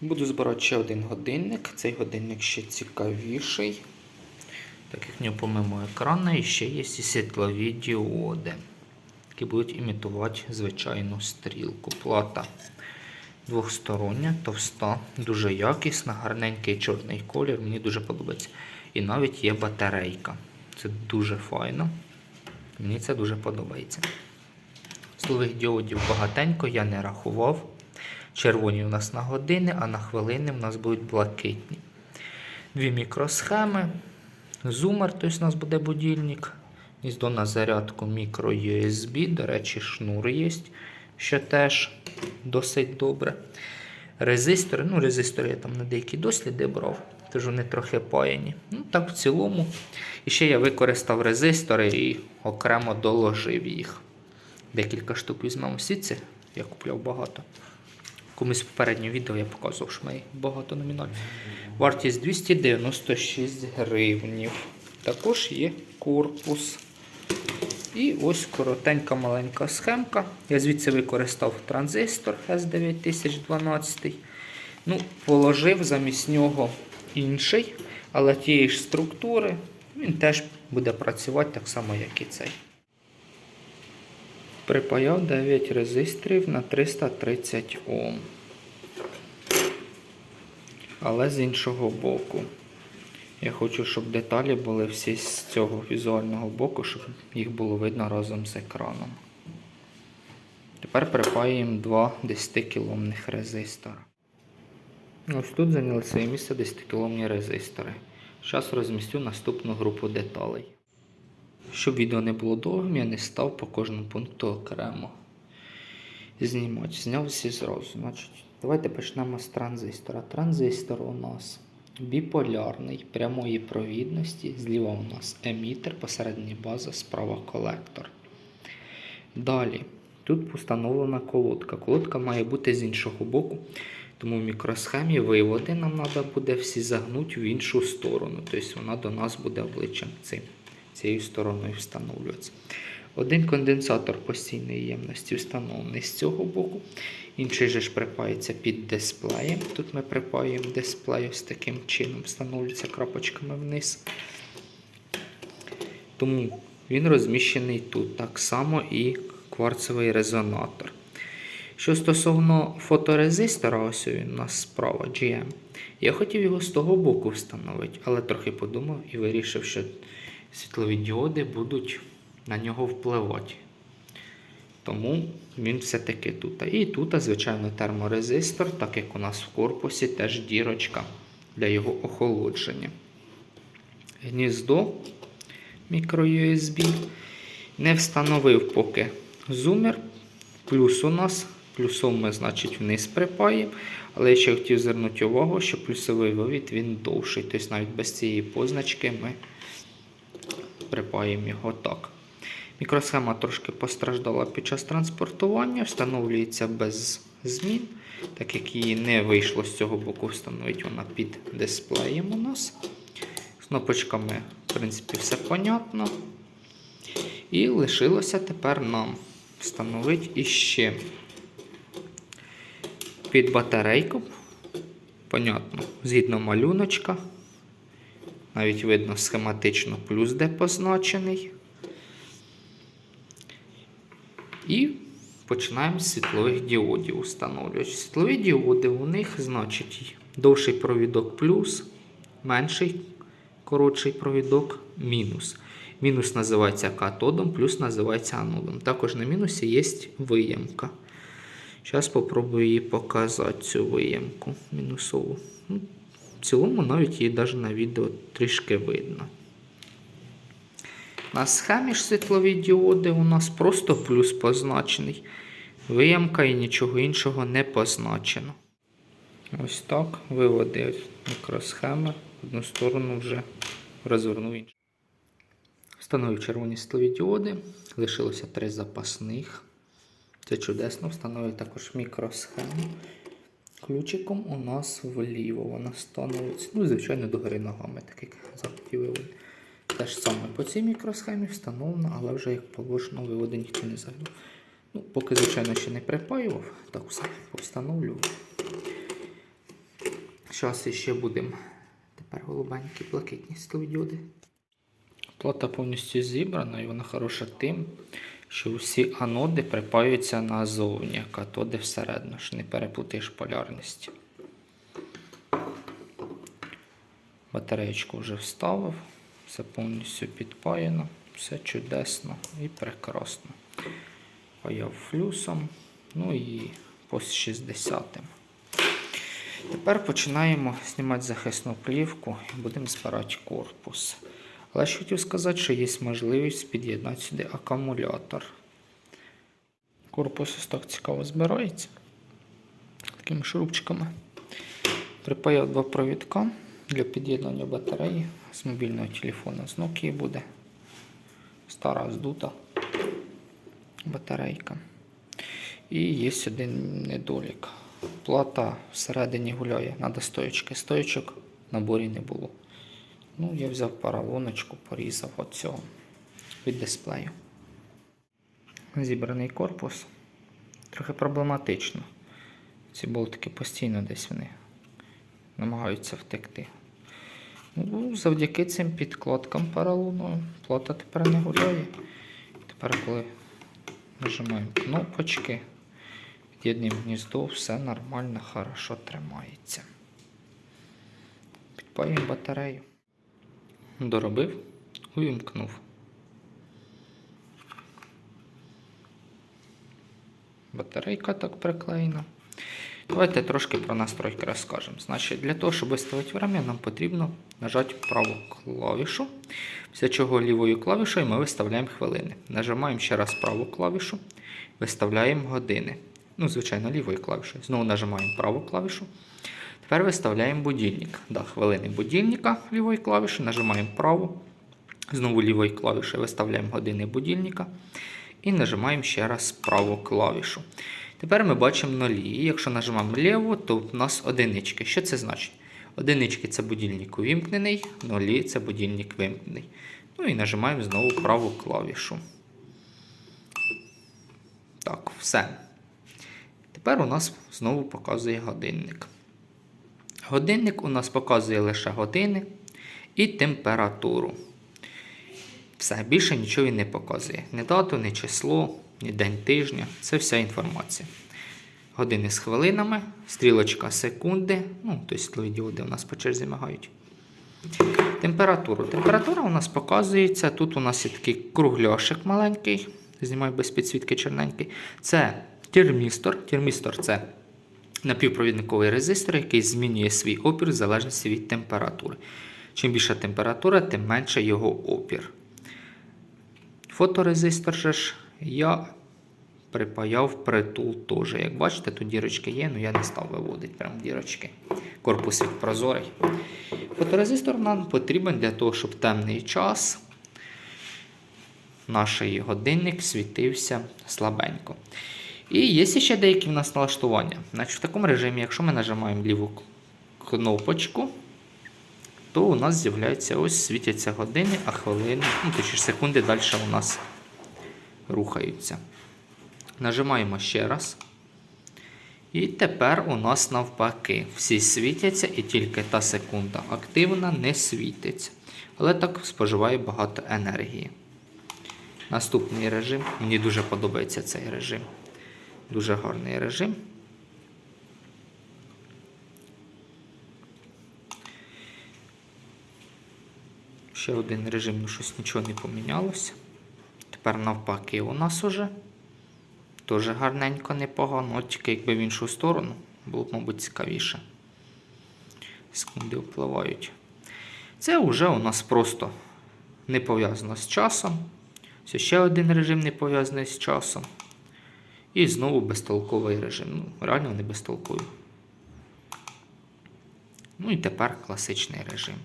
Буду збирати ще один годинник. Цей годинник ще цікавіший. Так як в нього помимо екрану і ще є і світлові діоди, які будуть імітувати звичайну стрілку. Плата двохстороння, товста, дуже якісна, гарненький чорний колір, мені дуже подобається. І навіть є батарейка. Це дуже файно. Мені це дуже подобається. Силових діодів багатенько, я не рахував. Червоні у нас на години, а на хвилини у нас будуть блакитні. Дві мікросхеми. Зумер, тобто у нас буде будильник. Гніздо на зарядку мікро USB. До речі, шнур є, що теж досить добре. Резистори, ну, резистори я там на деякі досліди брав, тож вони трохи паяні. Ну, так в цілому. І ще я використав резистори і окремо доложив їх. Декілька штук візьмемо сітці, я купляв багато. Комусь в попередньому відео я показував, що мене багато номінальних. Вартість 296 гривнів. Також є корпус. І ось коротенька маленька схемка. Я звідси використав транзистор S9012. Ну, положив замість нього інший, але тієї ж структури. Він теж буде працювати так само, як і цей. Припаяв 9 резисторів на 330 Ом. Але з іншого боку. Я хочу, щоб деталі були всі з цього візуального боку, щоб їх було видно разом з екраном. Тепер припаюємо два 10-кіломних резистора. Ось тут зайняли своє місце 10-кіломні резистори. Зараз розмістю наступну групу деталей. Щоб відео не було довгим, я не став по кожному пункту окремо знімати. Зняв всі зразу. Значить, давайте почнемо з транзистора. Транзистор у нас біполярний прямої провідності. Зліва у нас емітер, посередині база, справа колектор. Далі, тут встановлена колодка. Колодка має бути з іншого боку. Тому в мікросхемі виводи нам треба буде всі загнути в іншу сторону. Тобто вона до нас буде обличчям цим, цією стороною встановлюватися. Один конденсатор постійної ємності встановлений з цього боку. Інший же ж припається під дисплеєм. Тут ми припаємо дисплей ось таким чином, встановлюється крапочками вниз. Тому він розміщений тут. Так само і кварцевий резонатор. Що стосовно фоторезистора, ось він у нас справа GM. Я хотів його з того боку встановити, але трохи подумав і вирішив, що світлові діоди будуть на нього впливати. Тому він все-таки тут. І тут, звичайно, терморезистор, так як у нас в корпусі теж дірочка для його охолодження. Гніздо мікро-USB. Не встановив поки зумер. Плюс у нас, плюсом ми, значить, вниз припаємо. Але ще хотів звернути увагу, що плюсовий вивід він довший. Тобто навіть без цієї позначки ми припаємо його так. Мікросхема трошки постраждала під час транспортування, встановлюється без змін, так як її не вийшло з цього боку встановити вона під дисплеєм у нас. З кнопочками, в принципі, все понятно. І лишилося тепер нам встановити іще під батарейку. Понятно, згідно малюночка. Навіть видно схематично плюс де позначений. І починаємо з світлових діодів встановлювати. Світлові діоди у них, значить, довший провідок плюс, менший коротший провідок мінус. Мінус називається катодом, плюс називається анодом. Також на мінусі є виємка. Зараз спробую її показати, цю виємку мінусову. Ну, В цілому навіть її навіть на відео трішки видно. На схемі ж світлові діоди у нас просто плюс позначений. Виємка і нічого іншого не позначено. Ось так виводи мікросхеми. Одну сторону вже розвернув іншу. Встановив червоні світлові діоди. Лишилося три запасних. Це чудесно. Встановив також мікросхему. Ключиком у нас вліво вона становиться. Ну, звичайно, догори ногами, так як захотів виводи. Те ж саме по цій мікросхемі встановлено, але вже як положено виводи ніхто не загнув. Ну, поки, звичайно, ще не припаював, так все встановлював. Зараз ще будемо. Тепер голубенькі блакитні світлодіоди. Плата повністю зібрана і вона хороша тим, що всі аноди припаються назовні, а катоди всередину, що не переплутаєш полярність. Батареєчку вже вставив, все повністю підпаяно, все чудесно і прекрасно. Паяв флюсом, ну і по 60 Тепер починаємо знімати захисну плівку і будемо збирати корпус. Але ж хотів сказати, що є можливість під'єднати сюди акумулятор. Корпус ось так цікаво збирається такими шурупчиками. Припаяв два провідка для під'єднання батареї з мобільного телефону. З Nokia буде стара здута батарейка. І є один недолік. Плата всередині гуляє, треба стоячки. Стоячок в наборі не було. Ну, я взяв паралоночку, порізав от цього від дисплею. Зібраний корпус. Трохи проблематично. Ці болтики постійно десь вони намагаються втекти. Ну, завдяки цим підкладкам поролоновим плата тепер не гуляє. Тепер, коли нажимаємо кнопочки, під'єднуємо гніздо, все нормально, хорошо тримається. Підпаюємо батарею. Доробив, увімкнув. Батарейка так приклеєна. Давайте трошки про настройки розкажемо. Значить, для того, щоб виставити время, нам потрібно нажати праву клавішу. Після чого лівою клавішою ми виставляємо хвилини. Нажимаємо ще раз праву клавішу, виставляємо години. Ну, звичайно, лівою клавішою. Знову нажимаємо праву клавішу. Тепер виставляємо будильник. Да, хвилини будильника лівою клавішою, нажимаємо праву. Знову лівою клавішою виставляємо години будильника. І нажимаємо ще раз праву клавішу. Тепер ми бачимо нулі. І якщо нажимаємо ліву, то в нас одинички. Що це значить? Одинички це будильник увімкнений, нулі це будильник вимкнений. Ну і нажимаємо знову праву клавішу. Так, все. Тепер у нас знову показує годинник. Годинник у нас показує лише години і температуру. Все, більше нічого він не показує. Ні дату, ні число, ні день тижня. Це вся інформація. Години з хвилинами, стрілочка секунди. Ну, тобто діоди у нас по черзі мигають. Температуру. Температура у нас показується. Тут у нас є такий кругляшик маленький. Знімаю без підсвітки чорненький. Це термістор. Термістор це напівпровідниковий резистор, який змінює свій опір в залежності від температури. Чим більша температура, тим менше його опір. Фоторезистор же ж я припаяв притул теж. Як бачите, тут дірочки є, але я не став виводити прям дірочки. Корпус як прозорий. Фоторезистор нам потрібен для того, щоб темний час наш годинник світився слабенько. І є ще деякі в нас налаштування. Значить, В такому режимі, якщо ми нажимаємо ліву кнопочку, то у нас з'являється ось світяться години, а хвилини, ну точніше секунди далі у нас рухаються. Нажимаємо ще раз. І тепер у нас навпаки. Всі світяться і тільки та секунда активна не світиться. Але так споживає багато енергії. Наступний режим. Мені дуже подобається цей режим. Дуже гарний режим. Ще один режим, ну щось нічого не помінялося. Тепер навпаки у нас уже. Дуже гарненько, непогано. От тільки якби в іншу сторону, було б, мабуть, цікавіше. Секунди впливають. Це вже у нас просто не пов'язано з часом. Це ще один режим не пов'язаний з часом. І знову безтолковий режим. Ну, реально не безтолковий. Ну і тепер класичний режим.